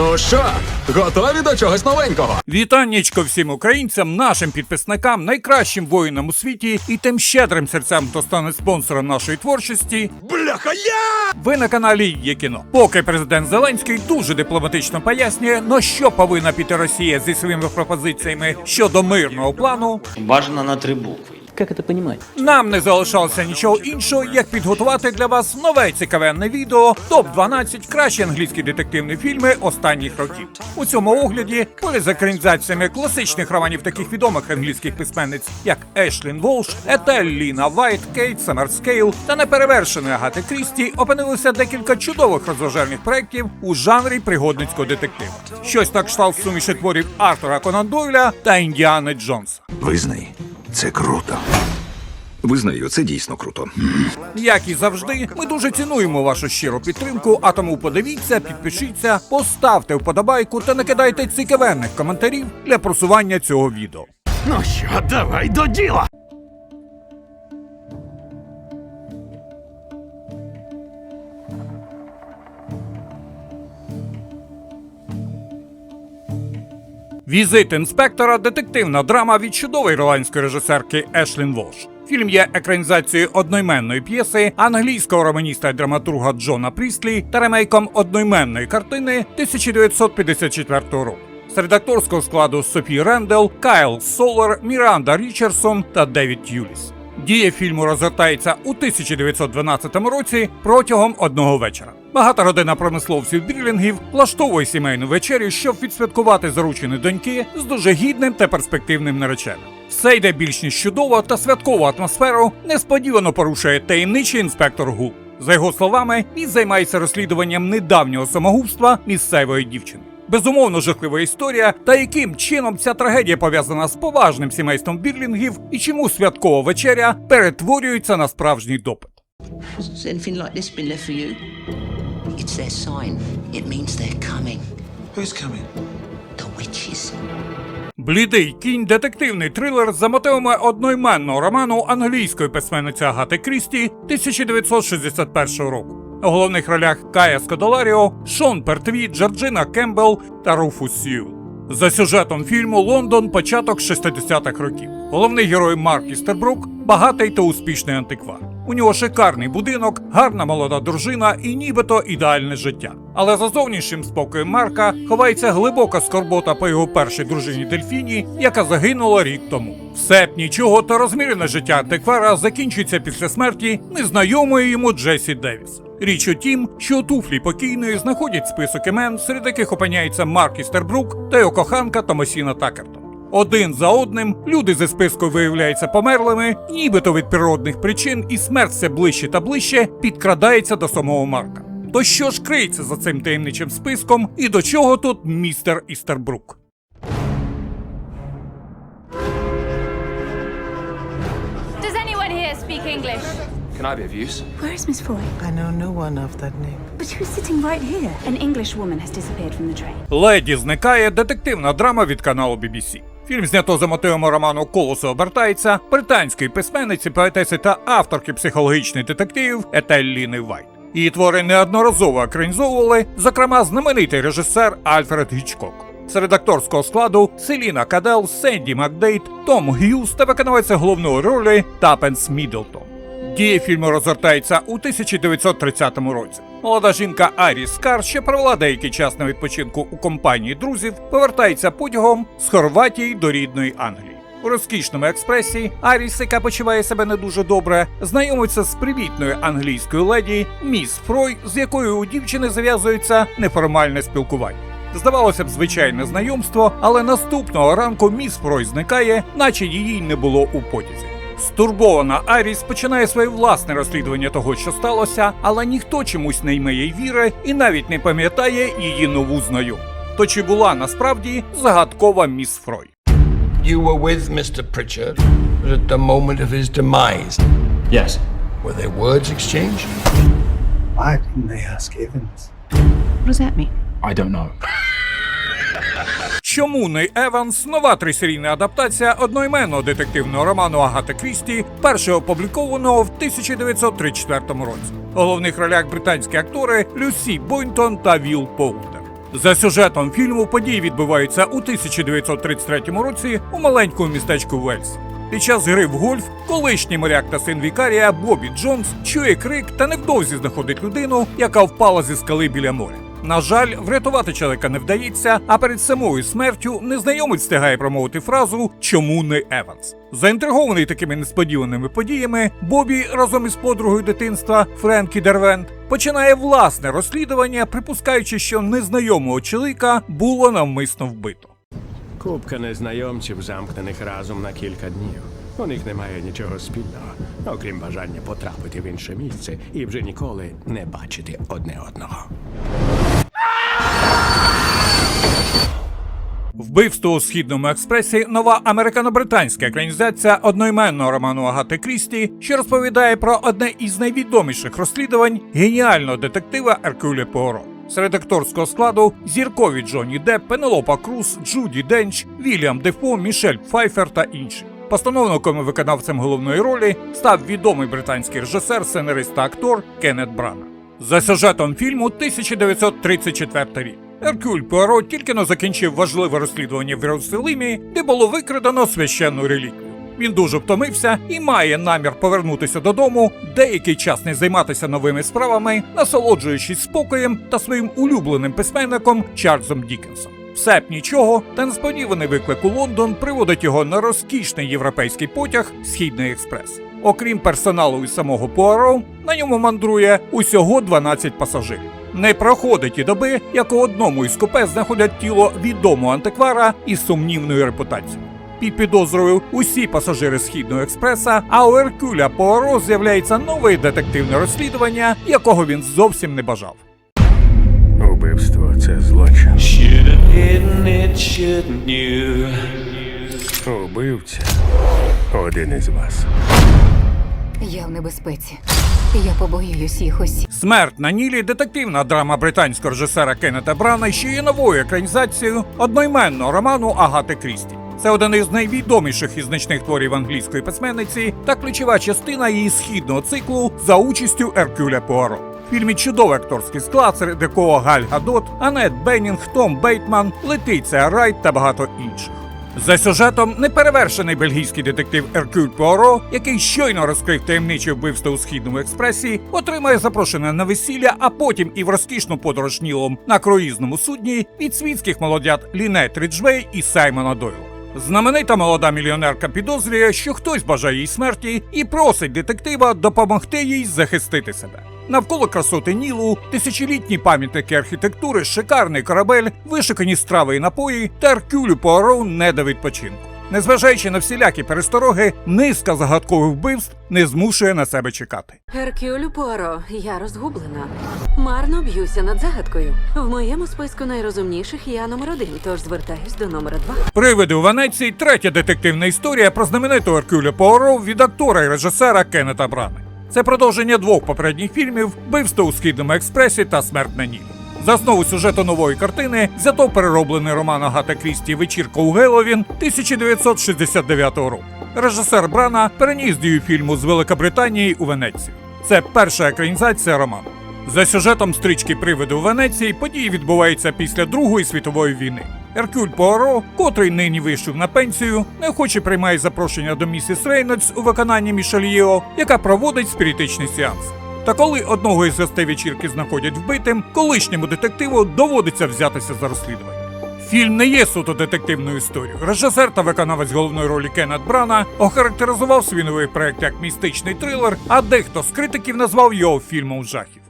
Ну що, готові до чогось новенького? Вітаннячко всім українцям, нашим підписникам, найкращим воїнам у світі і тим щедрим серцям, хто стане спонсором нашої творчості. Бляха, я! Ви на каналі Є кіно. Поки президент Зеленський дуже дипломатично пояснює, на що повинна піти Росія зі своїми пропозиціями щодо мирного плану, Бажано на три букви. Как это понимать? нам не залишалося нічого іншого, як підготувати для вас нове цікавенне відео топ 12 кращі англійські детективні фільми останніх років. У цьому огляді поряд з екранізаціями класичних романів таких відомих англійських письменниць, як Ешлін Волш, Етель Ліна Вайт, Кейт Саммерскейл та неперевершеної Агати Крісті опинилося декілька чудових розважальних проєктів у жанрі пригодницького детективу. Щось на кшталт суміші творів Артура Конан Дойля та Індіани Джонса. Визнай, це круто. Визнаю, це дійсно круто. Як і завжди, ми дуже цінуємо вашу щиру підтримку, а тому подивіться, підпишіться, поставте вподобайку та накидайте цікавенних коментарів для просування цього відео. Ну що, давай до діла! Візит інспектора детективна драма від чудової ірландської режисерки Ешлін Волш. Фільм є екранізацією одноіменної п'єси англійського романіста і драматурга Джона Пріслі та ремейком одноіменної картини 1954 року. Серед акторського складу Софі Рендел, Кайл Солер, Міранда Річардсон та Девід Юліс. Дія фільму розгортається у 1912 році протягом одного вечора. Багата родина промисловців Брілінгів влаштовує сімейну вечерю, щоб відсвяткувати заручені доньки з дуже гідним та перспективним нареченим. Все йде більш ніж чудово та святкову атмосферу несподівано порушує таємничий інспектор Гул. За його словами, він займається розслідуванням недавнього самогубства місцевої дівчини. Безумовно, жахлива історія, та яким чином ця трагедія пов'язана з поважним сімейством бірлінгів і чому святкова вечеря перетворюється на справжній допит. Блідий кінь детективний трилер за мотивами одноіменного роману англійської письменниці Агати Крісті 1961 року. У головних ролях Кая Скодоларіо, Шон Пертві, Джорджина Кембл та Руфус Сью. За сюжетом фільму Лондон початок 60-х років. Головний герой Марк Істербрук багатий та успішний антиквар. У нього шикарний будинок, гарна молода дружина і нібито ідеальне життя. Але за зовнішнім спокоєм Марка ховається глибока скорбота по його першій дружині Дельфіні, яка загинула рік тому. Все б нічого та розмірене життя антиквара закінчується після смерті незнайомої йому Джесі Девіс. Річ у тім, що туфлі покійної знаходять список імен, серед яких опиняється Марк Істербрук та його коханка Томасіна Такертон. Один за одним люди зі списку виявляються померлими, нібито від природних причин, і смерть все ближче та ближче підкрадається до самого Марка. То що ж криється за цим таємничим списком, і до чого тут містер Істербрук? Does anyone here speak English? Can I be of use? Where is Miss Foy? I know no one of that name. But who's sitting right here? An English woman has disappeared from the train. Леді зникає детективна драма від каналу BBC. Фільм знято за мотивами роману Колесо обертається британської письменниці, поетеси та авторки психологічних детективів Етель Ліни Вайт. Її твори неодноразово екранізовували, зокрема, знаменитий режисер Альфред Гічкок. З редакторського складу Селіна Кадел, Сенді Макдейт, Том Г'юз та виконавиця головної ролі Тапенс Мідлтон. Дія фільму розгортається у 1930 році. Молода жінка Аріс Скар, що провела деякий час на відпочинку у компанії друзів, повертається потягом з Хорватії до рідної Англії. У розкішному експресі Аріс, яка почуває себе не дуже добре, знайомиться з привітною англійською леді міс Фрой, з якою у дівчини зав'язується неформальне спілкування. Здавалося б, звичайне знайомство, але наступного ранку міс Фрой зникає, наче її не було у потязі. Стурбована Аріс починає своє власне розслідування того, що сталося, але ніхто чомусь не йме їй віри і навіть не пам'ятає її нову знайому. То чи була насправді загадкова міс Фрой? You were with Mr. Pritchard at the moment of his demise. Yes. Were their words exchanged? Why didn't they ask Evans? What does that mean? I don't know. Чому не Еванс нова трисерійна адаптація одноіменного детективного роману Агати Крісті, першого опублікованого в 1934 році. У головних ролях британські актори Люсі Бойнтон та Вілл Поултер. За сюжетом фільму події відбуваються у 1933 році у маленькому містечку Вельс. Під час гри в гольф колишній моряк та син Вікарія Бобі Джонс чує крик та невдовзі знаходить людину, яка впала зі скали біля моря. На жаль, врятувати чоловіка не вдається, а перед самою смертю незнайомець встигає промовити фразу Чому не Еванс? Заінтригований такими несподіваними подіями, Бобі разом із подругою дитинства Френкі Дервент починає власне розслідування, припускаючи, що незнайомого чоловіка було навмисно вбито. Купка незнайомців, замкнених разом на кілька днів. У них немає нічого спільного, окрім бажання потрапити в інше місце і вже ніколи не бачити одне одного. Вбивство у східному експресі нова американо-британська екранізація одноіменного роману Агати Крісті, що розповідає про одне із найвідоміших розслідувань геніального детектива Еркюля Пуаро. Серед акторського складу зіркові Джонні Депп, Пенелопа Круз, Джуді Денч, Вільям Дефо, Мішель Пфайфер та інші. Постановником і виконавцем головної ролі став відомий британський режисер, сценарист та актор Кеннет Брана. За сюжетом фільму 1934 рік. Еркюль Пуаро тільки но закінчив важливе розслідування в Єрусалимі, де було викрадено священну реліквію. Він дуже втомився і має намір повернутися додому, деякий час не займатися новими справами, насолоджуючись спокоєм та своїм улюбленим письменником Чарльзом Дікенсом. Все б нічого, та несподіваний виклик у Лондон приводить його на розкішний європейський потяг Східний експрес. Окрім персоналу і самого Пуаро, на ньому мандрує усього 12 пасажирів. Не проходить і доби, як у одному із купе знаходять тіло відомого антиквара із сумнівною репутацією. Під підозрою усі пасажири східного експреса, а у Еркюля Пуаро з'являється нове детективне розслідування, якого він зовсім не бажав. Убивство це злочин. Should have it, shouldn't you? Убивця один із вас. Я в небезпеці. Я побоююсь їх усіх. Смерть на Нілі детективна драма британського режисера Кеннета Брана, що є новою екранізацією одноіменного роману Агати Крісті. Це один із найвідоміших і значних творів англійської письменниці та ключова частина її східного циклу за участю Еркюля Пуаро. В фільмі чудовий акторський склад, серед якого Галь Гадот, Анет Беннінг, Том Бейтман, Летиця Райт та багато інших. За сюжетом неперевершений бельгійський детектив Еркюль Пуаро, який щойно розкрив таємниче вбивство у східному експресі, отримає запрошення на весілля, а потім і в розкішну подорож Нілом на круїзному судні від світських молодят Лінет Ріджвей і Саймона Дойла. Знаменита молода мільйонерка підозрює, що хтось бажає їй смерті і просить детектива допомогти їй захистити себе. Навколо красоти Нілу, тисячолітні пам'ятники архітектури, шикарний корабель, вишикані страви і напої та Аркюлю Пуаро не до відпочинку. Незважаючи на всілякі перестороги, низка загадкових вбивств не змушує на себе чекати. Геркюлю Пуаро, я розгублена. Марно б'юся над загадкою. В моєму списку найрозумніших я номер один, тож звертаюсь до номера два. Привиди у Венеції третя детективна історія про знаменитого Еркюля Пуаро від актора і режисера Кеннета Брани. Це продовження двох попередніх фільмів Вбивство у східному експресі та Смерть на Нілі. За основу сюжету нової картини взято перероблений роман Агата Крісті Вечірка у Геловін 1969 року. Режисер Брана переніс дію фільму з Великобританії у Венецію. Це перша екранізація роману. За сюжетом стрічки Привиди у Венеції події відбуваються після Другої світової війни. Еркюль Пуаро, котрий нині вийшов на пенсію, неохоче приймає запрошення до місіс Рейнольдс у виконанні Мішель Єо, яка проводить спіритичний сеанс. Та коли одного із гостей вечірки знаходять вбитим, колишньому детективу доводиться взятися за розслідування. Фільм не є суто детективною історією. Режисер та виконавець головної ролі Кеннет Брана охарактеризував свій новий проект як містичний трилер, а дехто з критиків назвав його фільмом жахів.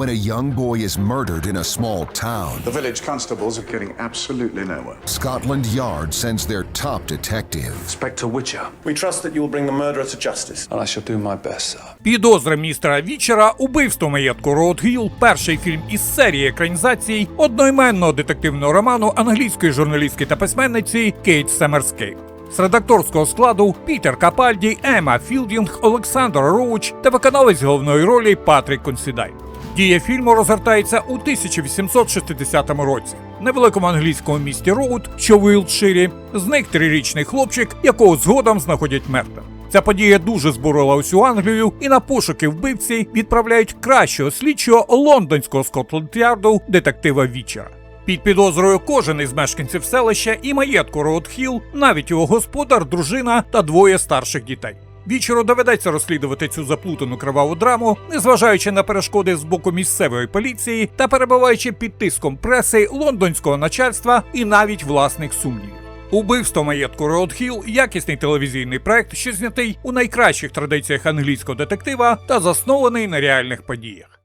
When a young boy is murdered in a small town, The village constables are getting absolutely nowhere. Scotland Yard sends their top detective. Inspector Witcher. We trust that you will bring the murderer to justice. And I shall do my best, sir. Підозри містера Вічера убивство маєтку Роуд Гілл перший фільм із серії екранізацій одноіменного детективного роману англійської журналістки та письменниці Кейт Семерскейп. З редакторського складу Пітер Капальді, Ема Філдінг, Олександр Роуч та виконавець головної ролі Патрік Консідай. Дія фільму розгортається у 1860 році. Невеликому англійському місті Роуд, що в Уілтширі, зник трирічний хлопчик, якого згодом знаходять мертвим. Ця подія дуже збурила усю Англію, і на пошуки вбивці відправляють кращого слідчого лондонського Скотланд-Ярду детектива Вічера. Під підозрою кожен із мешканців селища і маєтку Роудхіл, навіть його господар, дружина та двоє старших дітей. Вічеру доведеться розслідувати цю заплутану криваву драму, незважаючи на перешкоди з боку місцевої поліції та перебуваючи під тиском преси, лондонського начальства і навіть власних сумнівів. Убивство маєтку Роудхіл якісний телевізійний проект, що знятий у найкращих традиціях англійського детектива та заснований на реальних подіях.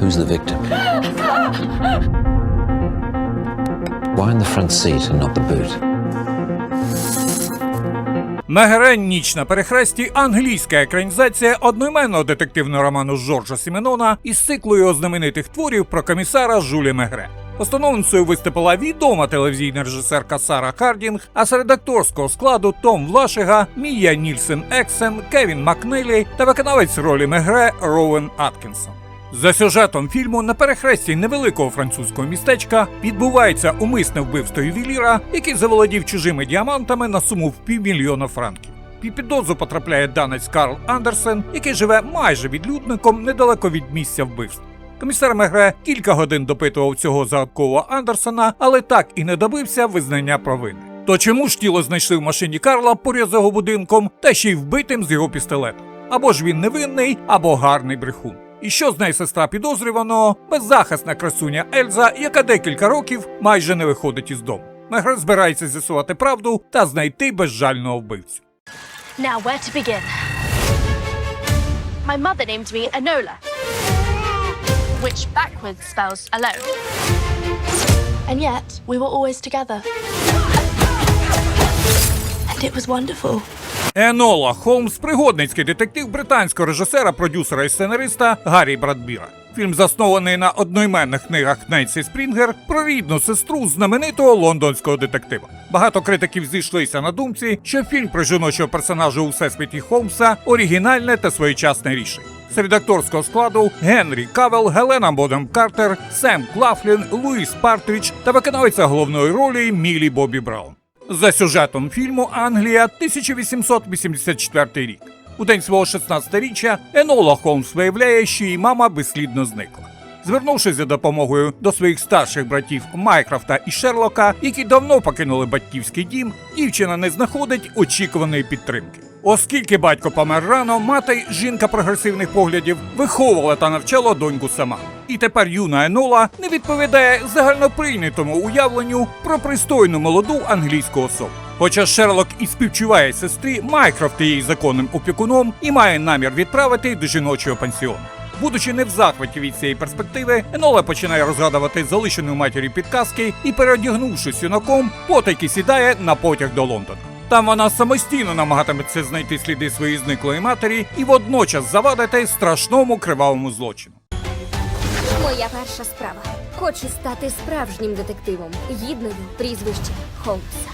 Who's the victim? Why in the front seat and not the boot? Мегре Ніч на перехресті англійська екранізація одноіменного детективного роману Жоржа Сіменона із циклу його знаменитих творів про комісара Жулі Мегре. Постановницею виступила відома телевізійна режисерка Сара Хардінг, а серед акторського складу Том Влашега, Мія Нільсен Ексен, Кевін Макнелі та виконавець ролі Мегре Роуен Аткінсон. За сюжетом фільму на перехресті невеликого французького містечка відбувається умисне вбивство ювеліра, який заволодів чужими діамантами на суму в півмільйона франків. Під підозру потрапляє данець Карл Андерсен, який живе майже відлюдником недалеко від місця вбивств. Комісар Мегре кілька годин допитував цього загадкового Андерсена, але так і не добився визнання провини. То чому ж тіло знайшли в машині Карла поряд з його будинком та ще й вбитим з його пістолета? Або ж він невинний, або гарний брехун. І що знає сестра підозрюваного, беззахисна красуня Ельза, яка декілька років майже не виходить із дому. Мегре збирається з'ясувати правду та знайти безжального вбивцю. Now, where to begin? My mother named me Enola, which backwards spells alone. And yet, we were always together. And it was wonderful. Енола Холмс пригодницький детектив британського режисера, продюсера і сценариста Гаррі Брадбіра. Фільм заснований на одноіменних книгах Ненсі Спрінгер про рідну сестру знаменитого лондонського детектива. Багато критиків зійшлися на думці, що фільм про жіночого персонажа у всесвіті Холмса оригінальне та своєчасне рішення. Серед акторського складу Генрі Кавел, Гелена Бодем Картер, Сем Клафлін, Луїс Партріч та виконавиця головної ролі Мілі Бобі Браун. За сюжетом фільму Англія 1884 рік. У день свого 16-річчя Енола Холмс виявляє, що її мама безслідно зникла. Звернувшись за допомогою до своїх старших братів Майкрофта і Шерлока, які давно покинули батьківський дім, дівчина не знаходить очікуваної підтримки. Оскільки батько помер рано, мати, жінка прогресивних поглядів, виховувала та навчала доньку сама. І тепер юна Енола не відповідає загальноприйнятому уявленню про пристойну молоду англійську особу. Хоча Шерлок і співчуває сестрі, Майкрофт її законним опікуном і має намір відправити до жіночого пансіону. Будучи не в захваті від цієї перспективи, Енола починає розгадувати залишену матері підказки і, переодягнувшись юнаком, потайки сідає на потяг до Лондона. Там вона самостійно намагатиметься знайти сліди своєї зниклої матері і водночас завадити страшному кривавому злочину. Моя перша справа. Хочу стати справжнім детективом, гідною прізвища Холмса.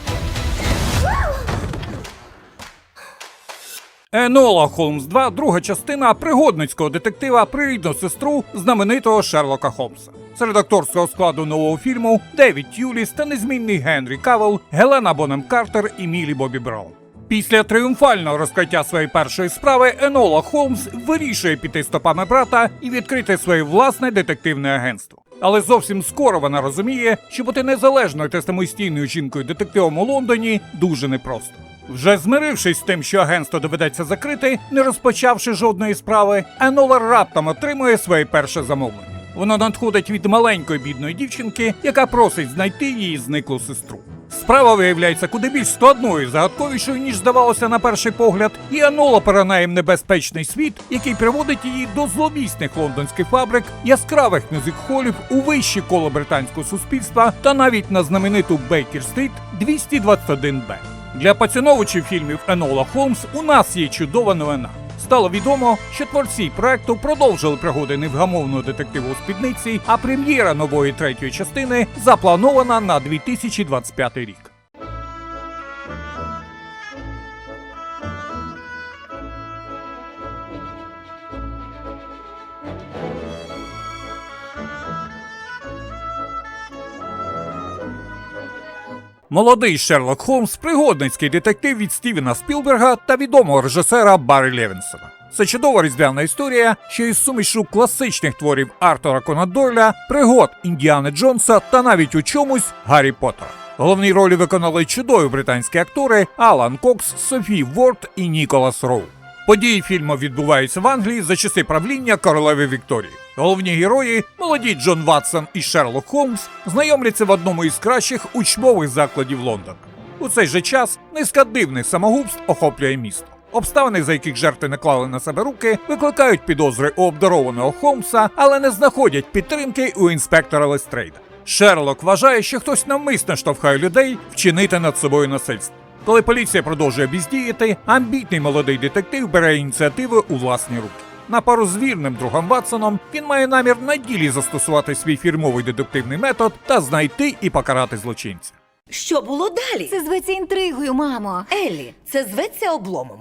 Енола Холмс 2 друга частина пригодницького детектива про рідну сестру знаменитого Шерлока Холмса. Серед акторського складу нового фільму Девід Тюліс та незмінний Генрі Кавел, Гелена Бонем Картер і Мілі Бобі Браун. Після тріумфального розкриття своєї першої справи Енола Холмс вирішує піти стопами брата і відкрити своє власне детективне агентство. Але зовсім скоро вона розуміє, що бути незалежною та самостійною жінкою детективом у Лондоні дуже непросто. Вже змирившись з тим, що агентство доведеться закрити, не розпочавши жодної справи, Енола раптом отримує своє перше замовлення. Воно надходить від маленької бідної дівчинки, яка просить знайти її зниклу сестру. Справа виявляється куди більш складною загадковішою, ніж здавалося на перший погляд, і Анола перенає небезпечний світ, який приводить її до зловісних лондонських фабрик, яскравих мюзик-холів у вищі коло британського суспільства та навіть на знамениту Бейкер-стріт 221Б. Для поціновувачів фільмів Енола Холмс у нас є чудова новина. Стало відомо, що творці проекту продовжили пригоди невгамовного детективу у спідниці, а прем'єра нової третьої частини запланована на 2025 рік. Молодий Шерлок Холмс пригодницький детектив від Стівена Спілберга та відомого режисера Баррі Левінсона. Це чудова різдвяна історія, що із сумішу класичних творів Артура Конан Дойля, пригод Індіани Джонса та навіть у чомусь Гаррі Поттера. Головні ролі виконали чудові британські актори Алан Кокс, Софі Ворд і Ніколас Роу. Події фільму відбуваються в Англії за часи правління королеви Вікторії. Головні герої, молоді Джон Ватсон і Шерлок Холмс, знайомляться в одному із кращих учбових закладів Лондона. У цей же час низка дивних самогубств охоплює місто. Обставини, за яких жертви не клали на себе руки, викликають підозри у обдарованого Холмса, але не знаходять підтримки у інспектора Лестрейда. Шерлок вважає, що хтось навмисно штовхає людей вчинити над собою насильство. Коли поліція продовжує бездіяти, амбітний молодий детектив бере ініціативу у власні руки. На пару з вірним другом Ватсоном він має намір на ділі застосувати свій фірмовий детективний метод та знайти і покарати злочинця. Що було далі? Це зветься інтригою, мамо. Еллі, це зветься обломом.